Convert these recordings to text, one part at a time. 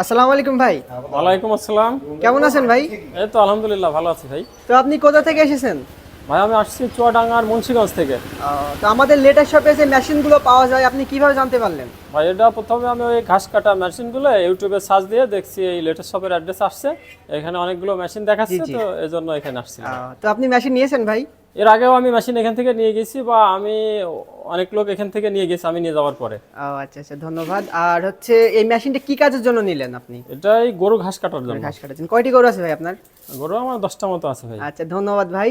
আসসালামু আলাইকুম ভাই। ওয়ালাইকুম আসসালাম। কেমন আছেন ভাই? এই তো আলহামদুলিল্লাহ ভালো আছি ভাই। তো আপনি কোথা থেকে এসেছেন? ভাই আমি আসছি চুয়াডাঙ্গার মুন্সিগঞ্জ থেকে। তো আমাদের লেটেস্ট শপে যে মেশিনগুলো পাওয়া যায় আপনি কীভাবে জানতে পারলেন? ভাই এটা প্রথমে আমি ওই ঘাস কাটা মেশিনগুলো ইউটিউবে সার্চ দিয়ে দেখছি এই লেটেস্ট শপের অ্যাড্রেস আসছে। এখানে অনেকগুলো মেশিন দেখাচ্ছে। তো এই জন্য এখানে আসছি। তো আপনি মেশিন নিয়েছেন ভাই? এর আগেও আমি মেশিন এখান থেকে নিয়ে গেছি বা আমি অনেক লোক এখান থেকে নিয়ে গেছি আমি নিয়ে যাওয়ার পরে। ও আচ্ছা আচ্ছা ধন্যবাদ। আর হচ্ছে এই মেশিনটা কি কাজের জন্য নিলেন আপনি? এটা এটাই গরু ঘাস কাটার জন্য। ঘাস কাটাচ্ছেন কয়টি গরু আছে ভাই আপনার? গরু আমার দশটা মতো আছে ভাই। আচ্ছা ধন্যবাদ ভাই।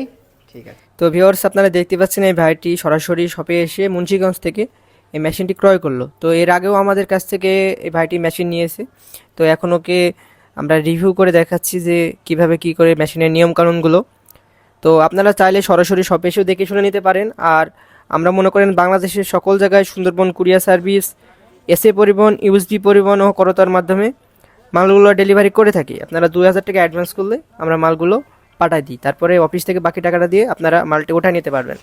ঠিক আছে। তো ভিউয়ার্স আপনারা দেখতে পাচ্ছেন এই ভাইটি সরাসরি শপে এসে মুন্সিগঞ্জ থেকে এই মেশিনটি ক্রয় করল। তো এর আগেও আমাদের কাছ থেকে এই ভাইটি মেশিন নিয়েছে। তো এখন ওকে আমরা রিভিউ করে দেখাচ্ছি যে কীভাবে কি করে মেশিনের নিয়মকানুনগুলো। তো আপনারা চাইলে সরাসরি শপে এসেও দেখে শুনে নিতে পারেন। আর আমরা মনে করেন বাংলাদেশের সকল জায়গায় Sundarban courier service, SA Paribahan USD Paribahan ও করতার মাধ্যমে মালগুলো ডেলিভারি করে থাকি। আপনারা দুই হাজার টাকা অ্যাডভান্স করলে আমরা মালগুলো পাঠাই দিই। তারপরে অফিস থেকে বাকি টাকাটা দিয়ে আপনারা মালটি ওঠায় নিতে পারবেন।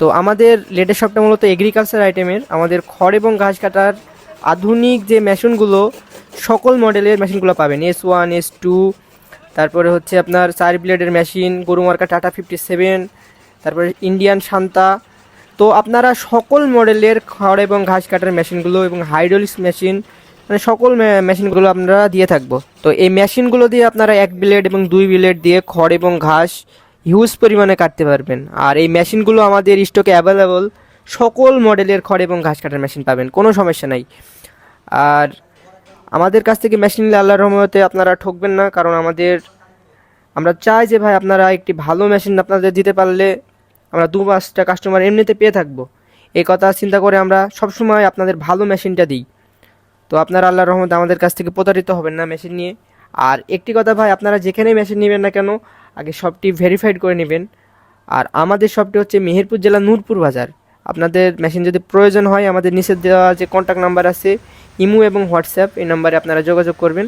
তো আমাদের লেটেস্ট শপটা মূলত এগ্রিকালচার আইটেমের আমাদের খড় এবং ঘাস কাটার আধুনিক যে মেশিনগুলো, সকল মডেলের মেশিনগুলো পাবেন। এস ওয়ান এস টু তারপরে হচ্ছে আপনার চার ব্লেডের মেশিন গরু মার্কা টাটা ফিফটি সেভেন তারপরে ইন্ডিয়ান শান্তা তো আপনারা সকল মডেলের খড় এবং ঘাস কাটার মেশিনগুলো এবং হাইড্রোলিক্স মেশিন মানে সকল মেশিনগুলো আপনারা দিয়ে থাকব। তো এই মেশিনগুলো দিয়ে আপনারা এক ব্লেড এবং দুই ব্লেড দিয়ে খড় এবং ঘাস হিউজ পরিমাণে কাটতে পারবেন। আর এই মেশিনগুলো আমাদের স্টকে অ্যাভেলেবল সকল মডেলের খড় এবং ঘাস কাটার মেশিন পাবেন, কোনো সমস্যা নাই। আর আমাদের কাছ থেকে মেশিন নিলে আল্লাহর রহমতে আপনারা ঠকবেন না, কারণ আমাদের আমরা চাই যে ভাই আপনারা একটি ভালো মেশিন আপনাদের দিতে পারলে আমরা দু পাঁচটা কাস্টমার এমনিতে পেয়ে থাকব। এই কথা চিন্তা করে আমরা সবসময় আপনাদের ভালো মেশিনটা দিই। তো আপনারা আল্লাহর রহমতে আমাদের কাছ থেকে প্রতারিত হবেন না মেশিন নিয়ে। আর একটি কথা ভাই, আপনারা যেখানেই মেশিন নেবেন না কেন, আগে শপটি ভেরিফাইড করে নেবেন। আর আমাদের শপটি হচ্ছে মেহেরপুর জেলা নূরপুর বাজার। আপনাদের মেশিন যদি প্রয়োজন হয়, আমাদের নিচে দেওয়া যে কন্ট্যাক্ট নাম্বার আছে, ইমো এবং হোয়াটসঅ্যাপ, এই নাম্বারে আপনারা যোগাযোগ করবেন।